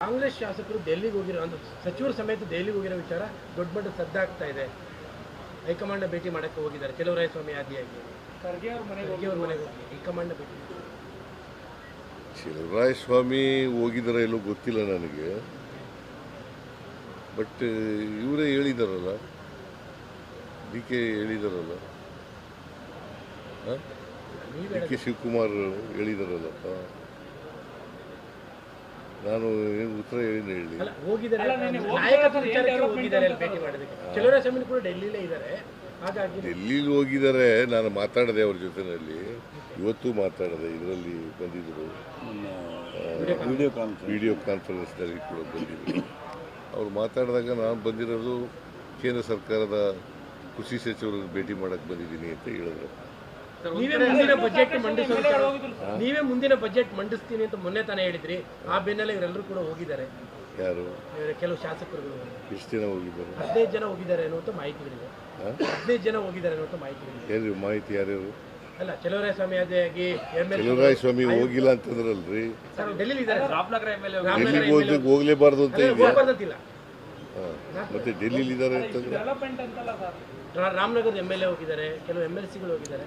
ಕಾಂಗ್ರೆಸ್ ಶಾಸಕರು ದೆಹಲಿಗೆ ಹೋಗಿರೋ ಒಂದು ಸಚಿವರು ಸಮೇತ ದೆಹಲಿಗೆ ಹೋಗಿರೋ ವಿಚಾರ ದೊಡ್ಡ ಮಟ್ಟ ಸದ್ದಾಗ್ತಾ ಇದೆ. ಹೈಕಮಾಂಡ್ ಭೇಟಿ ಮಾಡಕ್ಕೆ ಹೋಗಿದ್ದಾರೆ. ಕೆಲವು ಸ್ವಾಮಿ ಆದಿಯಾಗಿ. ಖರ್ಗೆ ಅವ್ರ ಮನೆಗೆ ಖರ್ಗೆ ಅವ್ರ ಮನೆಗೆ ಹೋಗಿ. ಹೈಕಮಾಂಡ್ ಭೇಟಿ ಶಿವರಾಯ ಸ್ವಾಮಿ ಹೋಗಿದಾರ ಎಲ್ಲೋ ಗೊತ್ತಿಲ್ಲ ನನಗೆ. ಬಟ್ ಇವರೇ ಹೇಳಿದಾರಲ್ಲ. ಡಿ ಕೆ ಹೇಳಿದಾರಲ್ಲ. ಡಿ ಕೆ ಶಿವಕುಮಾರ್ ಹೇಳಿದಾರಲ್ಲಪ್ಪ ನಾನು ಏನು ಉತ್ತರ ಏನು ಹೇಳಿ. ಅಲ್ಲ ಹೋಗಿದ್ದಾರೆ ನಾಯಕತ್ವ ವಿಚಾರಕ್ಕೆ ಹೋಗಿದ್ದಾರೆ ಅಲ್ಲಿ ಭೇಟಿ ಮಾಡೋದಕ್ಕೆ. ಕೆಲವರಾಯ ಸ್ವಾಮಿ ಕೂಡ ಡೆಲ್ಲಿಲೇ ಇದ್ದಾರೆ. ಹಾಗಾಗಿ ಡೆಲ್ಲಿಗೆ ಹೋಗಿದ್ದಾರೆ ನಾನು ಮಾತಾಡಿದೆ ಅವ್ರ ಜೊತೆನಲ್ಲಿ. ಇವತ್ತು ಮಾತಾಡಿದೆ ಇದರಲ್ಲಿ ಬಂದಿದ್ದರು ವಿಡಿಯೋ ಕಾನ್ಫರೆನ್ಸ್ ವಿಡಿಯೋ ಕಾನ್ಫರೆನ್ಸ್ನಲ್ಲಿ ಕೂಡ ಬಂದಿದ್ದರು ಅವ್ರು ಮಾತಾಡಿದಾಗ ನಾನು ಬಂದಿರೋದು ಕೇಂದ್ರ ಸರ್ಕಾರದ ಕೃಷಿ ಸಚಿವರನ್ನು ಭೇಟಿ ಮಾಡಕ್ಕೆ ಬಂದಿದ್ದೀನಿ ಅಂತ ಹೇಳಿದ್ರು. ನೀವೇ ಮುಂದಿನ ಬಜೆಟ್ ಮಂಡಿಸೋ ನೀವೇ ಮುಂದಿನ ಬಜೆಟ್ ಮಂಡಿಸ್ತೀನಿ ಅಂತ ಮೊನ್ನೆ ತಾನೇ ಹೇಳಿದ್ರಿ. ಆ ಬೆನ್ನಲ್ಲೇ ಇವರೆಲ್ಲರೂ ಕೂಡ ಹೋಗಿದ್ದಾರೆ. ಯಾರು? ಇವ್ರ ಕೆಲವು ಶಾಸಕರುಗಳು. ಎಷ್ಟು ಜನ ಹೋಗಿದ್ದಾರೆ? ಹದಿನೈದು ಜನ ಹೋಗಿದ್ದಾರೆ ಅನ್ನುವಂಥ ಮಾಹಿತಿ ಹಾಂ? ಹದಿನೈದು ಜನ ಹೋಗಿದ್ದಾರೆ ಅನ್ನುವಂಥ ಮಾಹಿತಿ ಯಾರು ಮಾಹಿತಿ ಯಾರು ಅಲ್ಲ ಚಲುವರಾಯ ಸ್ವಾಮಿ ಆಗಿ ಎಂ ಎಲ್ ಸ್ವಾಮಿ ಹೋಗಿಲ್ಲ ಅಂತಂದ್ರಲ್ರಿ? ಸರ್ ಡೆಲ್ಲಿ ಇದ್ದಾರೆ. ರಾಮನಗರ ಎಂ ಎಲ್ ಎ ಡೆಲ್ಲಿಗೆ ಹೋಗಿ ಹೋಗ್ಲೇಬಾರ್ದು ಅಂತ ಇದೆಯಾ? ಹೋಗ್ಬಾರ್ದಂತಿಲ್ಲ. ಮತ್ತೆ ಡೆಲ್ಲಿ ಇದ್ದಾರೆ ಅಂತಂದ್ರೆ? ರಾಮನಗರದ ಎಂ ಎಲ್ ಎ ಹೋಗಿದ್ದಾರೆ. ಕೆಲವು ಎಂ ಎಲ್ ಸಿಗಳು ಹೋಗಿದ್ದಾರೆ.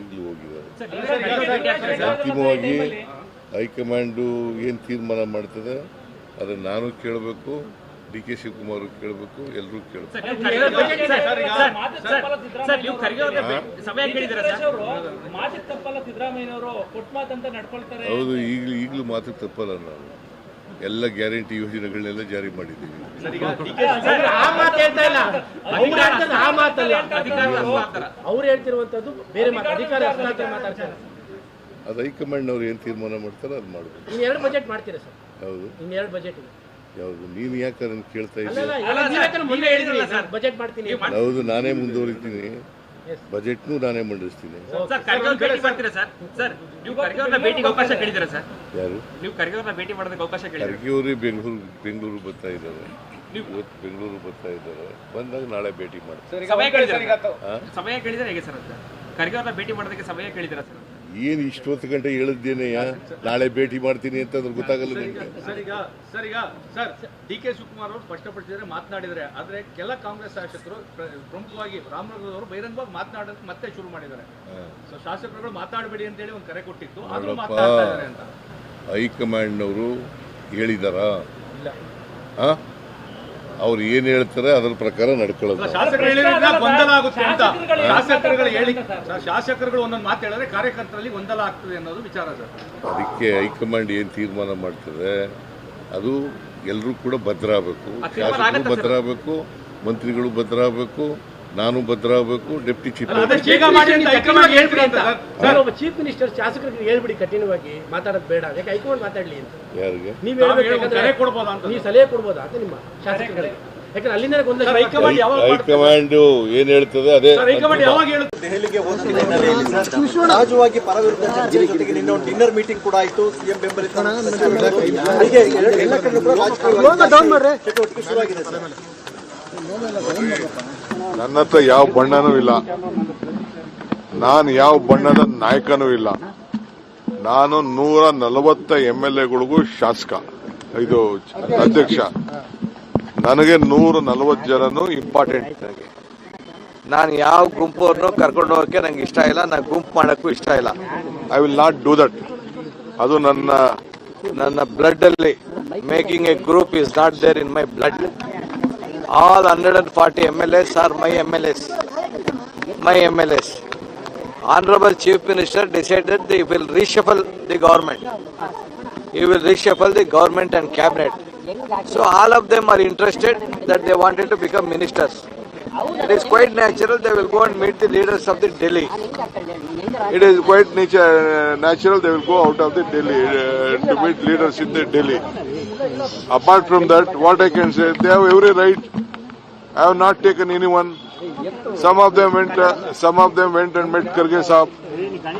ಈಗಲೂ ಹೋಗಿದ್ದಾರೆ. ಅಂತಿಮವಾಗಿ ಹೈಕಮಾಂಡು ಏನು ತೀರ್ಮಾನ ಮಾಡ್ತದೆ ಅದನ್ನು ನಾನು ಕೇಳಬೇಕು ಡಿ ಕೆ ಶಿವಕುಮಾರ್ ಕೇಳಬೇಕು ಎಲ್ಲರೂ ಕೇಳಬೇಕು. ಹೌದು ಈಗಲೂ ಈಗಲೂ ಮಾತು ತಪ್ಪಲ್ಲ ನಾನು. ಎಲ್ಲ ಗ್ಯಾರಂಟಿ ಯೋಜನೆಗಳನ್ನೆಲ್ಲ ಜಾರಿ ಮಾಡಿದ್ದೀವಿ. ಆ ಹೈಕಮಾಂಡ್ ಹೇಳ್ತಾ ಇಲ್ಲ. ಅವ್ರು ಅದು ಹೈಕಮಾಂಡ್ನವ್ರು ಏನು ತೀರ್ಮಾನ ಮಾಡ್ತಾರೆ ಅದು ಸರ್? ಹೌದು. ಯಾವುದು? ನೀನು ಯಾಕೆ ಅದನ್ನು ಕೇಳ್ತಾ ಇದ್ದೀನಿ ಅಲ್ಲ ನೀವ್ ಯಾಕಂದ್ರೆ ಹೇಳಿದ್ರಿ ಸರ್. ಬಜೆಟ್ ಮಾಡ್ತೀನಿ ಹೌದು ನಾನೇ ಮುಂದುವರಿತೀನಿ. ಬಜೆಟ್ನು ನಾನೇ ಮಂಡಿಸ್ತೀನಿ. ಸರ್ ಖರ್ಗೆ ಭೇಟಿ ಮಾಡ್ತೀರಾ ಸರ್? ಸರ್ ನೀವು ಖರ್ಗೆ ಅವ್ರನ್ನ ಅವಕಾಶ ಕೇಳಿದ್ದೀರಾ ಸರ್? ಯಾರು? ಖರ್ಗೆ ಬೆಂಗಳೂರು ಬೆಂಗಳೂರು ಬರ್ತಾ ಇದ್ದಾರೆ. ಇವತ್ತು ಬೆಂಗಳೂರು ಬರ್ತಾ ಇದ್ದಾರೆ. ಬಂದಾಗ ನಾಳೆ ಭೇಟಿ ಮಾಡ್ತಾರೆ ಸಮಯ ಕೇಳಿದ್ರೆ ಹೇಗೆ ಸರ್ ಅಂತ ಖರ್ಗೆ ಅವ್ರನ್ನ ಭೇಟಿ ಮಾಡೋದಕ್ಕೆ ಸಮಯ ಕೇಳಿದ್ದೀರಾ ಸರ್? ಏನು ಇಷ್ಟೊತ್ತು ಗಂಟೆ ಹೇಳಿದ್ದೇನೆ ನಾಳೆ ಭೇಟಿ ಮಾಡ್ತೀನಿ ಅಂತ ಅದ್ರ ಗೊತ್ತಾಗಲ್ಲ ನಿಮಗೆ. ಸರ್ ಈಗ ಸರ್ ಈಗ ಸರ್ ಡಿ ಕೆ ಶಿವಕುಮಾರ್ ಅವರು ಸ್ಪಷ್ಟಪಡಿಸಿದರೆ ಮಾತನಾಡಿದರೆ ಆದ್ರೆ ಕೆಲ ಕಾಂಗ್ರೆಸ್ ಶಾಸಕರು ಪ್ರ- ಪ್ರಮುಖವಾಗಿ ರಾಮನಗರದವರು ಬಹಿರಂಗವಾಗಿ ಮಾತನಾಡೋದಕ್ಕೆ ಮತ್ತೆ ಶುರು ಮಾಡಿದ್ದಾರೆ. ಸೊ ಶಾಸಕರುಗಳು ಮಾತಾಡಬೇಡಿ ಅಂತ ಹೇಳಿ ಒಂದು ಕರೆ ಕೊಟ್ಟಿತ್ತು ಆದರೂ ಅಂತ ಮಾತನಾಡ್ತಾ ಇದ್ದಾರೆ ಅಂತ. ಹೈಕಮಾಂಡ್ನವರು ಹೇಳಿದಾರಾ? ಆ? ಅವ್ರು ಏನು ಹೇಳ್ತಾರೆ ಅದ್ರ ಪ್ರಕಾರ ನಡ್ಕೊಳ್ಳೋದು ಶಾಸಕರು ಹೇಳಿದ್ರೆ ಗೊಂದಲ ಆಗುತ್ತೆ ಅಂತ. ಶಾಸಕರುಗಳು ಹೇಳಿ ಸರ್, ಶಾಸಕರುಗಳು ಒಂದೊಂದು ಮಾತು ಹೇಳಿದ್ರೆ ಕಾರ್ಯಕರ್ತರಲ್ಲಿ ಗೊಂದಲ ಆಗ್ತದೆ ಅನ್ನೋದು ವಿಚಾರ ಸರ್. ಅದಕ್ಕೆ ಹೈಕಮಾಂಡ್ ಏನು ತೀರ್ಮಾನ ಮಾಡ್ತದೆ? ಅದು ಎಲ್ಲರೂ ಕೂಡ ಭದ್ರ ಆಗಬೇಕು. ಶಾಸಕರು ಭದ್ರ ಆಗಬೇಕು ಮಂತ್ರಿಗಳು ಭದ್ರಾಗಬೇಕು ನಾನು ಭದ್ರಾಗಬೇಕು ಡೆಪ್ಟಿ ಚೀಫ್ ಚೀಫ್ ಮಿನಿಸ್ಟರ್ ಶಾಸಕರಿಗೆ ಹೇಳ್ಬಿಡಿ ಕಠಿಣವಾಗಿ ಮಾತಾಡೋದು ಬೇಡ. ಯಾಕೆ ಹೈಕಮಾಂಡ್ ಮಾತಾಡ್ಲಿ ಅಂತ? ಯಾರಿಗೆ? ನೀವ್ ಕರೆ ಕೊಡ್ಬೋದಾ ಅಂತ. ನೀವು ಸಲಹೆ ಕೊಡ್ಬೋದಾ ಅಂತ ನಿಮ್ಮ ಶಾಸಕರಿಗೆ? ಯಾಕಂದ್ರೆ ಅಲ್ಲಿಂದ ಹೈಕಮಾಂಡ್ ಯಾವಾಗ ಹೈಕಮಾಂಡ್ ಏನು ಹೇಳ್ತದೆ ಅದೇ ಸರ್, ಹೈಕಮಾಂಡ್ ಯಾವಾಗ ಹೇಳುತ್ತೆ? ದೆಹಲಿಗೆ ಹೋದ ಹಿನ್ನೆಲೆಯಲ್ಲಿ ಸಹಜವಾಗಿ ಪರವಿರುದ್ಧ ಚರ್ಚೆ ಜೊತೆಗೆ ನಿನ್ನೆ ಒಂದು ಡಿನ್ನರ್ ಮೀಟಿಂಗ್ ಕೂಡ ಆಯಿತು. ಸಿಎಂ ಬೆಂಬಲಿತ ಹೀಗೆ ಎಲ್ಲ ಕಡೆ ಕೂಡ ರಾಜಕೀಯ ಚಟುವಟಿಕೆ ಶುರುವಾಗಿದೆ ಸರ್. ನನ್ನ ಹತ್ರ ಯಾವ ಬಣ್ಣನೂ ಇಲ್ಲ. ನಾನು ಯಾವ ಬಣ್ಣದ ನಾಯಕನೂ ಇಲ್ಲ. ನಾನು ನೂರ ನಲವತ್ತ ಎಂ ಎಲ್ ಎಗಳಿಗೂ ಶಾಸಕ ಇದು ಅಧ್ಯಕ್ಷ. ನನಗೆ ನೂರ ನಲವತ್ತು ಜನನು ಇಂಪಾರ್ಟೆಂಟ್ ನನಗೆ ನಾನು ಯಾವ ಗುಂಪವ್ರನ್ನೂ ಕರ್ಕೊಂಡು ಹೋಗಕ್ಕೆ ನಂಗೆ ಇಷ್ಟ ಇಲ್ಲ ನಾನು ಗುಂಪು ಮಾಡೋಕ್ಕೂ ಇಷ್ಟ ಇಲ್ಲ. I will not do that ಅದು ನನ್ನ ನನ್ನ ಬ್ಲಡ್ ಅಲ್ಲಿ making a group is not there in my blood all hundred and forty M L S are my M L S my M L S honourable chief minister decided the will reshuffle the government he will reshuffle the government and cabinet. So all of them are interested that they wanted to become ministers. It is quite natural they will go and meet the leaders of the Delhi. It is quite nature, natural they will go out of the Delhi uh, to meet leaders in the Delhi. Apart from that, what I can say, they have every right. I have not taken anyone. Some of them went. Uh, some of them went and met Karge Saab.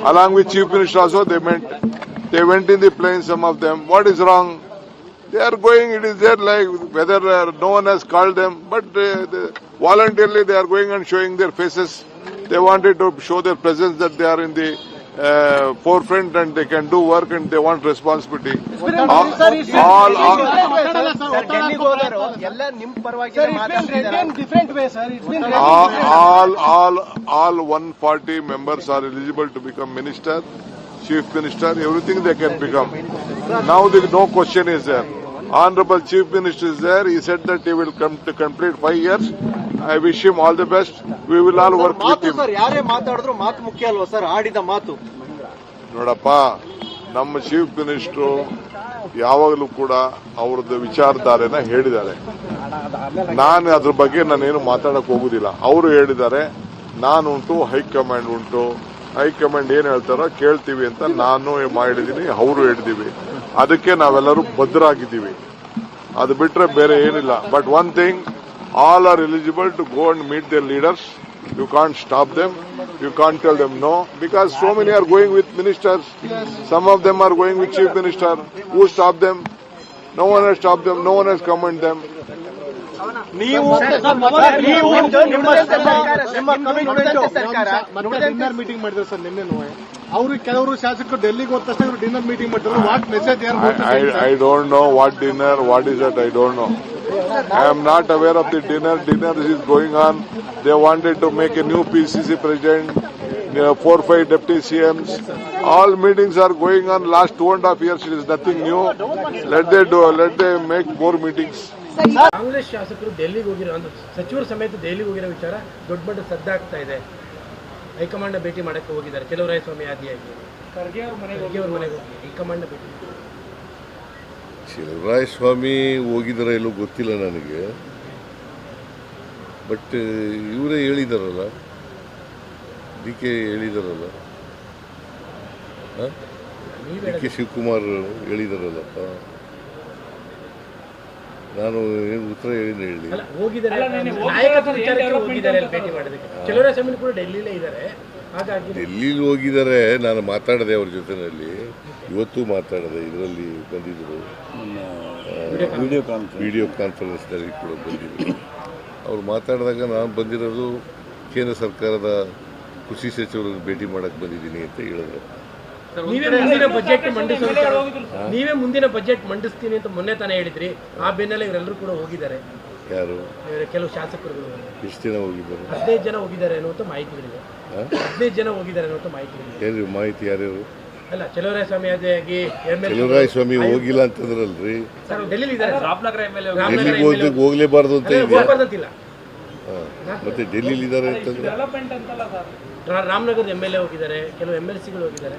Along with Chief Minister also, they met. They went in the plane. Some of them. What is wrong? They are going. It is there like whether uh, no one has called them, but uh, voluntarily they are going and showing their faces. They wanted to show their presence that they are in the uh, forefront and they can do work and they want responsibility. All, all, all, all, all 140 members are eligible to become minister, chief minister, everything they can become. Now the no question is there. Honorable Chief Minister is there. He said that he will come to complete five years. I wish him all the best. We will all work with ಮಾತು him. Sir ಯಾರೇ ಮಾತಾಡಿದ್ರು ಮಾತು ಮುಖ್ಯ ಅಲ್ವಾ sir ಆಡಿದ ಮಾತು ನೋಡಪ್ಪ ನಮ್ಮ ಚೀಫ್ ಮಿನಿಸ್ಟ್ರು ಯಾವಾಗಲೂ ಕೂಡ ಅವ್ರದ್ದು ವಿಚಾರಧಾರೆನ ಹೇಳಿದ್ದಾರೆ ನಾನು ಅದ್ರ ಬಗ್ಗೆ ನಾನೇನು ಮಾತಾಡಕ್ ಹೋಗುದಿಲ್ಲ ಅವರು ಹೇಳಿದ್ದಾರೆ ನಾನುಂಟು ಹೈಕಮಾಂಡ್ ಉಂಟು ಹೈಕಮಾಂಡ್ ಏನು ಹೇಳ್ತಾರೋ ಕೇಳ್ತೀವಿ ಅಂತ ನಾನು ಮಾಡಿದೀನಿ ಅವರು ಹೇಳಿದೀವಿ ಅದಕ್ಕೆ ನಾವೆಲ್ಲರೂ ಭದ್ರಾಗಿದ್ದೀವಿ ಅದು ಬಿಟ್ರೆ ಬೇರೆ ಏನಿಲ್ಲ but one thing all are eligible to go and meet their leaders you can't stop them you can't tell them no because so many are going with ministers some of them are going with chief minister who stop them no one stop them no one has comment them ನೀವು ನೀವು ನಿಮ್ಮ ನಿಮ್ಮ commitment ಸರ್ಕಾರ dinner meeting ಮಾಡಿದ್ರೆ sir ನಿನ್ನೆ ಅವರು ಕೆಲವರು ಶಾಸಕರು ಡೆಲ್ಲಿಗೆ ಹೋದ ತಕ್ಷಣ ಡಿನ್ನರ್ ಮೀಟಿಂಗ್ ಮಾಡಿದ್ರು what message don't know what dinner, what is that, I don't know. I am not aware of the dinner. Dinner is going on. They wanted to make a new PCC president, you know, four, five deputy CMs. All meetings are going on last two and a half years. It is nothing new. Let they do, let they make more meetings. Congress ಶಾಸಕರು ಡೆಲ್ಲಿಗೆ ಹೋಗಿರೋ ಸಚಿವರು ಸಮೇತ ದೆಹಲಿಗೆ ಹೋಗಿರೋ ವಿಚಾರ ದೊಡ್ಡ ಮಟ್ಟ ಸದ್ದಾಗ್ತಾ ಇದೆ ಹೈಕಮಾಂಡ್ ಭೇಟಿ ಮಾಡಕ್ಕೆ ಹೋಗಿದ್ದಾರೆ. ಸ್ವಾಮಿ ಆದಿಯಾಗಿ ಖರ್ಗೆ ಅವ್ರ ಮನೆಗೆ ಖರ್ಗೆ ಅವ್ರ ಮನೆಗೆ ಹೋಗಿ ಹೈಕಮಾಂಡ್ ಭೇಟಿ ಶಿವರಾಯ ಸ್ವಾಮಿ ಹೋಗಿದಾರ ಎಲ್ಲೋ ಗೊತ್ತಿಲ್ಲ ನನಗೆ. ಬಟ್ ಇವರೇ ಹೇಳಿದಾರಲ್ಲ. ಡಿ ಕೆ ಹೇಳಿದಾರಲ್ಲ. ಡಿ ಕೆ ಶಿವಕುಮಾರ್ ಹೇಳಿದಾರಲ್ಲಪ್ಪ ನಾನು ಏನು ಉತ್ತರ ಹೇಳಿನ ಹೇಳಿ. ಅಲ್ಲ ಹೋಗಿದ್ದಾರೆ ಅಲ್ಲ, ನೆನ್ನೆ ಹೋಗಿದ್ದಾರೆ ನಾಯಕತ್ವ ವಿಚಾರಕ್ಕೆ ಹೋಗಿದ್ದಾರೆ ಅಲ್ಲಿ ಭೇಟಿ ಮಾಡೋದಕ್ಕೆ. ಕೆಲವರಾಯ ಸ್ವಾಮಿ ಕೂಡ ಡೆಲ್ಲಿಲೇ ಇದ್ದಾರೆ. ಹಾಗಾಗಿ ಡೆಲ್ಲಿಲಿ ಹೋಗಿದ್ದಾರೆ ನಾನು ಮಾತಾಡಿದೆ ಅವ್ರ ಜೊತೆಯಲ್ಲಿ ಇವತ್ತು ಮಾತಾಡಿದೆ ಇದರಲ್ಲಿ ಬಂದಿದ್ದರು ವಿಡಿಯೋ ಕಾನ್ಫರೆನ್ಸ್ ವಿಡಿಯೋ ಕಾನ್ಫರೆನ್ಸ್ನಲ್ಲಿ ಕೂಡ ಬಂದಿದ್ದರು ಅವ್ರು ಮಾತಾಡಿದಾಗ ನಾನು ಬಂದಿರೋದು ಕೇಂದ್ರ ಸರ್ಕಾರದ ಕೃಷಿ ಸಚಿವರನ್ನು ಭೇಟಿ ಮಾಡಕ್ಕೆ ಬಂದಿದ್ದೀನಿ ಅಂತ ಹೇಳಿದ್ರು. ನೀವೇ ಮುಂದಿನ ಬಜೆಟ್ ಮಂಡಿಸೋ ನೀವೇ ಮುಂದಿನ ಬಜೆಟ್ ಮಂಡಿಸ್ತೀನಿ ಅಂತ ಮೊನ್ನೆ ತಾನೇ ಹೇಳಿದ್ರಿ. ಆ ಬೆನ್ನಲ್ಲೇ ಇವರೆಲ್ಲರೂ ಕೂಡ ಹೋಗಿದ್ದಾರೆ. ಯಾರು? ಇವ್ರ ಕೆಲವು ಶಾಸಕರು ಎಷ್ಟು ಜನ ಹೋಗಿದ್ದಾರೆ? ಹದಿನೈದು ಜನ ಹೋಗಿದ್ದಾರೆ ಅನ್ನುವಂಥ ಮಾಹಿತಿ? ಹದಿನೈದು ಜನ ಹೋಗಿದ್ದಾರೆ ಅನ್ನುವಂಥ ಮಾಹಿತಿ ಮಾಹಿತಿ ಯಾರು ಅಲ್ಲ ಚಲೋರಾಯ ಸ್ವಾಮಿ ಆಗಿ ಎಂ ಎಲ್ ಕೆಲವರಾಯ ಸ್ವಾಮಿ ಹೋಗಿಲ್ಲ ಅಂತಂದ್ರಲ್ರಿ? ಡೆಲ್ಲಿಗೆ ಹೋಗ್ಲಿಕ್ಕೆ ಹೋಗ್ಲೇಬಾರ್ದು ಅಂತ ಇದೆಯಾ. ಮತ್ತೆ ಡೆಲ್ಲಿಲಿ ಇದ್ದಾರೆ ಅಂತಂದ್ರೆ? ಡೆವಲಪ್ಮೆಂಟ್ ಅಂತಲ್ಲ ಸರ್. ರಾಮನಗರದ ಎಂ ಎಲ್ ಎ ಹೋಗಿದ್ದಾರೆ. ಕೆಲವು ಎಂ ಎಲ್ ಸಿಗಳು ಹೋಗಿದ್ದಾರೆ.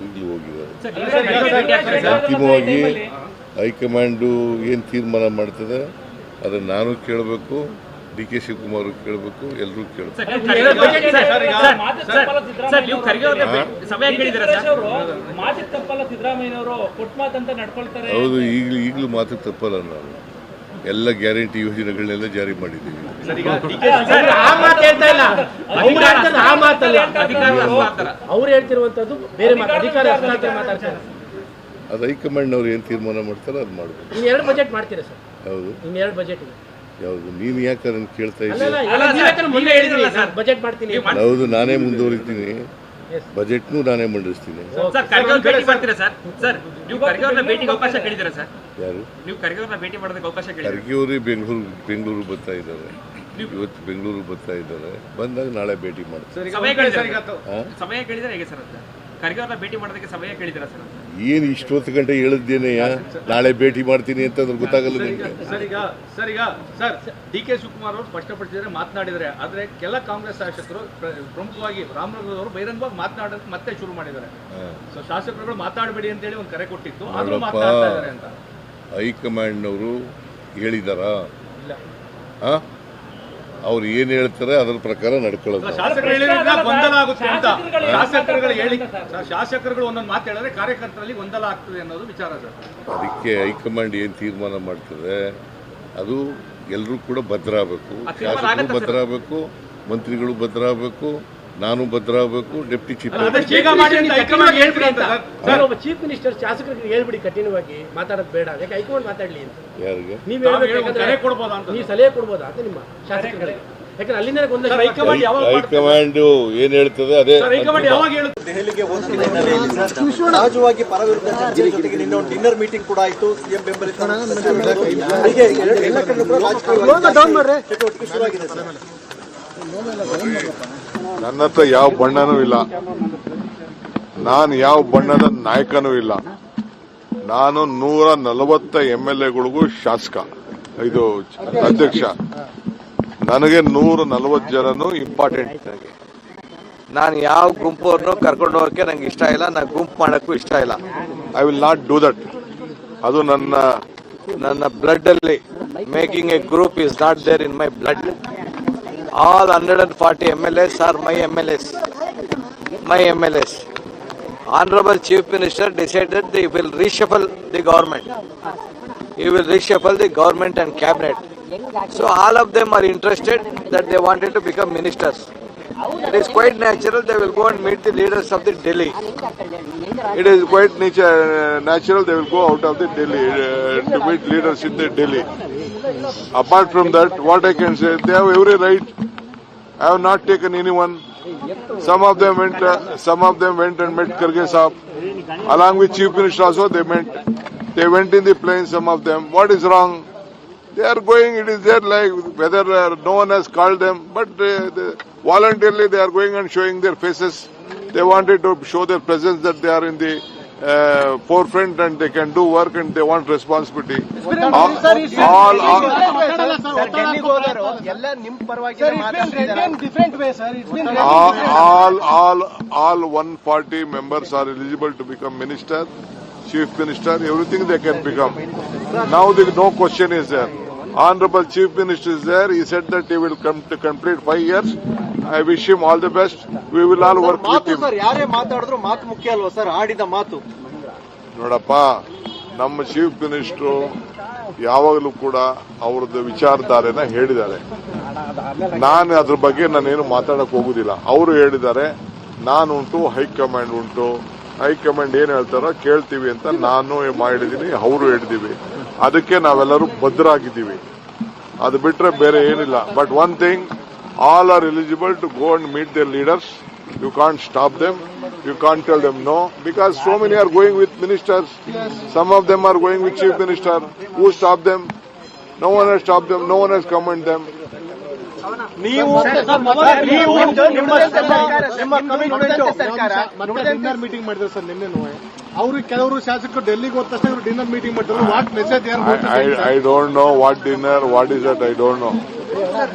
ಈಗಲೂ ಹೋಗಿದ್ದಾರೆ ಅಂತಿಮವಾಗಿ ಹೈಕಮಾಂಡು ಏನು ತೀರ್ಮಾನ ಮಾಡ್ತದೆ ಅದನ್ನು ನಾನು ಕೇಳಬೇಕು ಡಿ ಕೆ ಶಿವಕುಮಾರ್ ಕೇಳಬೇಕು ಎಲ್ಲರೂ ಕೇಳಬೇಕು ಹೌದು ಈಗಲೂ ಈಗಲೂ ಮಾತು ತಪ್ಪಲ್ಲ ನಾನು ಎಲ್ಲ ಗ್ಯಾರಂಟಿ ಯೋಜನೆಗಳನ್ನೆಲ್ಲ ಜಾರಿ ಮಾಡಿದ್ದೀವಿ. ಸರ್ ಈಗ ಡಿ ಕೆ ಆ ಮಾತು ಹೇಳ್ತಾ ಇಲ್ಲ. ಅವ್ರು ಹೇಳ್ತಾರೆ ಆ ಮಾತಲ್ಲ. ಅಧಿಕಾರ ಹಸ್ತಾಂತರ. ಅವ್ರು ಹೇಳ್ತಿರುವಂತದ್ದು ಬೇರೆ ಮಾತು. ಅಧಿಕಾರ ಹಸ್ತಾಂತರ ಮಾತಾಡ್ತಾರೆ. ಅದು ಹೈಕಮಾಂಡ್ನವ್ರು ಏನು ತೀರ್ಮಾನ ಮಾಡ್ತಾರೆ ಅದು ಮಾಡಬೇಕು ಇನ್ನು ಎರಡು ಬಜೆಟ್ ಮಾಡ್ತೀರಾ ಸರ್? ಹೌದು. ಎರಡು ಬಜೆಟ್ ಇದೆ ಯಾವುದು? ನೀನು ಯಾಕೆ ಅದನ್ನು ಕೇಳ್ತಾ ಇದ್ದೀನಿ ಹೌದು ನಾನೇ ಮುಂದುವರಿತೀನಿ. ಬಜೆಟ್ನು ನಾನೇ ಮಂಡಿಸ್ತೀನಿ. ಸರ್ ಖರ್ಗೆ ಭೇಟಿ ಮಾಡ್ತೀರಾ ಸರ್? ಸರ್ ನೀವು ಖರ್ಗೆ ಅವ್ರನ್ನ ಅವಕಾಶ ಕೇಳಿದ್ದೀರಾ ಸರ್? ಯಾರು? ಖರ್ಗೆ ಬೆಂಗಳೂರು ಬೆಂಗಳೂರು ಬರ್ತಾ ಇದ್ದಾರೆ. ಇವತ್ತು ಬೆಂಗಳೂರು ಬರ್ತಾ ಇದ್ದಾರೆ. ಬಂದಾಗ ನಾಳೆ ಭೇಟಿ ಮಾಡ್ತಾರೆ ಸರ್ ಈಗ ಸಮಯ ಕೇಳಿದ್ರೆ ಹೇಗೆ ಸರ್ ಅಂತ ಖರ್ಗೆ ಅವ್ರನ್ನ ಭೇಟಿ ಮಾಡೋದಕ್ಕೆ ಸಮಯ ಕೇಳಿದ್ದೀರಾ ಸರ್ ಏನು ಇಷ್ಟೊತ್ತು ಗಂಟೆ ಹೇಳಿದ್ದೇನೆ ನಾಳೆ ಭೇಟಿ ಮಾಡ್ತೀನಿ ಅಂತ ಅದ್ರ ಗೊತ್ತಾಗಲ್ಲ ನಿಮಗೆ. ಸರ್ ಈಗ ಸರ್ ಈಗ ಸರ್ ಡಿ ಕೆ ಶಿವಕುಮಾರ್ ಅವರು ಸ್ಪಷ್ಟಪಡಿಸಿದರೆ ಮಾತನಾಡಿದರೆ ಆದ್ರೆ ಕೆಲ ಕಾಂಗ್ರೆಸ್ ಶಾಸಕರು ಪ್ರ- ಪ್ರಮುಖವಾಗಿ ರಾಮನಗರ ಅವರು ಬಹಿರಂಗವಾಗಿ ಮಾತನಾಡೋಕೆ ಮತ್ತೆ ಶುರು ಮಾಡಿದ್ದಾರೆ. ಸೊ ಶಾಸಕರುಗಳು ಮಾತಾಡಬೇಡಿ ಅಂತೇಳಿ ಒಂದು ಕರೆ ಕೊಟ್ಟಿತ್ತು ಆದರೂ. ಮಾತನಾಡ್ತಾ ಇದ್ದಾರೆ ಅಂತ. ಹೈಕಮಾಂಡ್ನವರು ಹೇಳಿದಾರಾ? ಹಾಂ? ಅವ್ರು ಏನು ಹೇಳ್ತಾರೆ ಅದ್ರ ಪ್ರಕಾರ ನಡ್ಕೊಳ್ಳೋದು ಶಾಸಕರು ಹೇಳಿದ್ರೆ ಗೊಂದಲ ಆಗುತ್ತೆ ಅಂತ. ಶಾಸಕರುಗಳು ಹೇಳಿ ಶಾಸಕರುಗಳು ಒಂದೊಂದು ಮಾತು ಹೇಳಿದ್ರೆ ಕಾರ್ಯಕರ್ತರಲ್ಲಿ ಗೊಂದಲ ಆಗ್ತದೆ ಅನ್ನೋದು ವಿಚಾರ ಸರ್. ಅದಕ್ಕೆ ಹೈಕಮಾಂಡ್ ಏನು ತೀರ್ಮಾನ ಮಾಡ್ತದೆ? ಅದು ಎಲ್ಲರೂ ಕೂಡ ಭದ್ರ ಆಗಬೇಕು ಶಾಸಕರು ಭದ್ರ ಆಗಬೇಕು ಮಂತ್ರಿಗಳು ಭದ್ರ ಆಗಬೇಕು ನಾನು ಭದ್ರ ಆಗಬೇಕು ಡೆಪ್ಟಿ ಚೀಫ್ ಅದೇ ಬೇಗ ಮಾಡಿ ಅಂತ ಹೈಕಮಾಂಡ್ ಹೇಳ್ಬಿಡಿ ಅಂತ ಸರ್. ಸರ್ ಒಬ್ಬ ಚೀಫ್ ಮಿನಿಸ್ಟರ್ ಶಾಸಕರಿಗೆ ಹೇಳ್ಬಿಡಿ ಕಠಿಣವಾಗಿ ಮಾತಾಡೋದು ಬೇಡ ಯಾಕೆ ಹೈಕಮಾಂಡ್ ಮಾತಾಡ್ಲಿ ಅಂತ ಯಾರಿಗೆ ನೀವು ಕರೆ ಕೊಡ್ಬೋದಾ ಅಂತ ನೀವು ಸಲಹೆ ಕೊಡ್ಬೋದಾ ಅಂತ ನಿಮ್ಮ ಶಾಸಕರಿಗೆ ಯಾಕಂದ್ರೆ ಅಲ್ಲಿಂದ ಹೈಕಮಾಂಡ್ ಯಾವಾಗ ಹೈಕಮಾಂಡ್ ಏನು ಹೇಳ್ತದೆ ಅದೇ ಹೈಕಮಾಂಡ್ ಯಾವಾಗ ಹೇಳುತ್ತೆ ದೆಹಲಿಗೆ ಹಿನ್ನೆಲೆಯಲ್ಲಿ ಸಹಜವಾಗಿ ಪರವಿರುದ್ಧ ಚರ್ಚೆ ಜೊತೆಗೆ ನಿನ್ನೆ ಒಂದು ಡಿನ್ನರ್ ಮೀಟಿಂಗ್ ಕೂಡ ಆಯ್ತು ಸಿಎಂ ಬೆಂಬಲಿತ ಎಲ್ಲ ಕಡೆ ಕೂಡ ರಾಜಕೀಯ ಚಟುವಟಿಕೆ ಶುರುವಾಗಿದೆ ಸರ್ ನನ್ನ ಹತ್ರ ಯಾವ ಬಣ್ಣನೂ ಇಲ್ಲ. ನಾನು ಯಾವ ಬಣ್ಣದ ನಾಯಕನೂ ಇಲ್ಲ. ನಾನು ನೂರ ನಲವತ್ತ ಎಂ ಎಲ್ ಎಗಳಿಗೂ ಶಾಸಕ ಇದು ಅಧ್ಯಕ್ಷ. ನನಗೆ ನೂರ ನಲವತ್ತು ಜನನು ಇಂಪಾರ್ಟೆಂಟ್ ನನಗೆ ನಾನು ಯಾವ ಗುಂಪವ್ರನ್ನೂ ಕರ್ಕೊಂಡು ಹೋಗಕ್ಕೆ ನಂಗೆ ಇಷ್ಟ ಇಲ್ಲ ನಾನು ಗುಂಪು ಮಾಡೋಕ್ಕೂ ಇಷ್ಟ ಇಲ್ಲ. I will not do that ಅದು ನನ್ನ ನನ್ನ ಬ್ಲಡ್ ಅಲ್ಲಿ making a group is not there in my blood all hundred and forty M L S are my M L S my M L S honourable chief minister decided the will reshuffle the government he will reshuffle the government and cabinet. So all of them are interested that they wanted to become ministers. It is quite natural they will go and meet the leaders of the Delhi. It is quite nature, natural they will go out of the Delhi uh, to meet leaders in the Delhi. Apart from that, what I can say, they have every right. I have not taken anyone. Some of them went. Uh, some of them went and met Karge Saab. Along with Chief Minister also, they met. They went in the plane. Some of them. What is wrong? They are going. It is there like whether uh, no one has called them, but uh, voluntarily they are going and showing their faces. They wanted to show their presence that they are in the uh, forefront and they can do work and they want responsibility. All, all, all, all, all 140 members are eligible to become minister, chief minister, everything they can become. Now the no question is there. Honorable Chief Minister is there. He said that he will come to complete five years. I wish him all the best. We will all work with ಮಾತು him. Sir ಯಾರೇ ಮಾತಾಡಿದ್ರು ಮಾತು ಮುಖ್ಯ ಅಲ್ವಾ sir ಆಡಿದ ಮಾತು ನೋಡಪ್ಪ ನಮ್ಮ ಚೀಫ್ ಮಿನಿಸ್ಟ್ರು ಯಾವಾಗಲೂ ಕೂಡ ಅವರದ್ದು ವಿಚಾರಧಾರೆನ ಹೇಳಿದ್ದಾರೆ ನಾನು ಅದ್ರ ಬಗ್ಗೆ ನಾನೇನು ಮಾತಾಡಕ್ ಹೋಗುದಿಲ್ಲ ಅವರು ಹೇಳಿದ್ದಾರೆ ನಾನುಂಟು ಹೈಕಮಾಂಡ್ ಉಂಟು ಹೈಕಮಾಂಡ್ ಏನು ಹೇಳ್ತಾರೋ ಕೇಳ್ತೀವಿ ಅಂತ ನಾನು ಮಾಡಿದೀನಿ ಅವರು ಹೇಳಿದೀವಿ ಅದಕ್ಕೆ ನಾವೆಲ್ಲರೂ ಭದ್ರಾಗಿದ್ದೀವಿ ಅದು ಬಿಟ್ರೆ ಬೇರೆ ಏನಿಲ್ಲ but one thing all are eligible to go and meet their leaders you can't stop them you can't tell them no because so many are going with ministers some of them are going with chief minister who stop them no one has stop them no one has comment them ನೀವು ನೀವು ನಿಮ್ಮ commitment dinner meeting ಮಾಡಿದ್ರೆ sir ನಿನ್ನೆ ಅವರು ಕೆಲವರು ಶಾಸಕರು ಡೆಲ್ಲಿಗೆ ಹೋದ ತಕ್ಷಣ ಡಿನ್ನರ್ ಮೀಟಿಂಗ್ ಮಾಡಿದ್ರು ವಾಟ್ ಮೆಸೇಜ್ ಯಾರು I, I, I don't know what dinner, what is that, I don't know.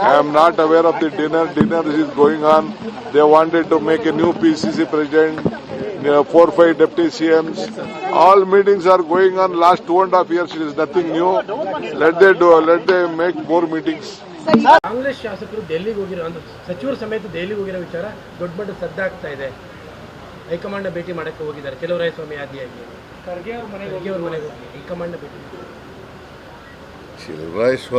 I am not aware of the dinner. Dinner is going on. They wanted to make a new PCC president, you know, four, five deputy CMs. All meetings are going on last two and a half years. It is nothing new. Let they do, let they make more meetings. Congress ಶಾಸಕರು ಡೆಲ್ಲಿಗೆ ಹೋಗಿರೋ ಸಚಿವರು ಸಮೇತ ದೆಹಲಿಗೆ ಹೋಗಿರೋ ವಿಚಾರ ದೊಡ್ಡ ಮಟ್ಟ ಸದ್ದಾಗ್ತಾ ಇದೆ ಹೈಕಮಾಂಡ್ ಭೇಟಿ ಮಾಡಕ್ಕೆ ಹೋಗಿದ್ದಾರೆ. ಕೆಲವು ಸ್ವಾಮಿ ಆದಿಯಾಗಿ ಖರ್ಗೆ ಅವ್ರ ಮನೆಗೆ ಖರ್ಗೆ ಅವ್ರ ಮನೆಗೆ ಹೋಗಿ. ಹೈಕಮಾಂಡ್ ಭೇಟಿ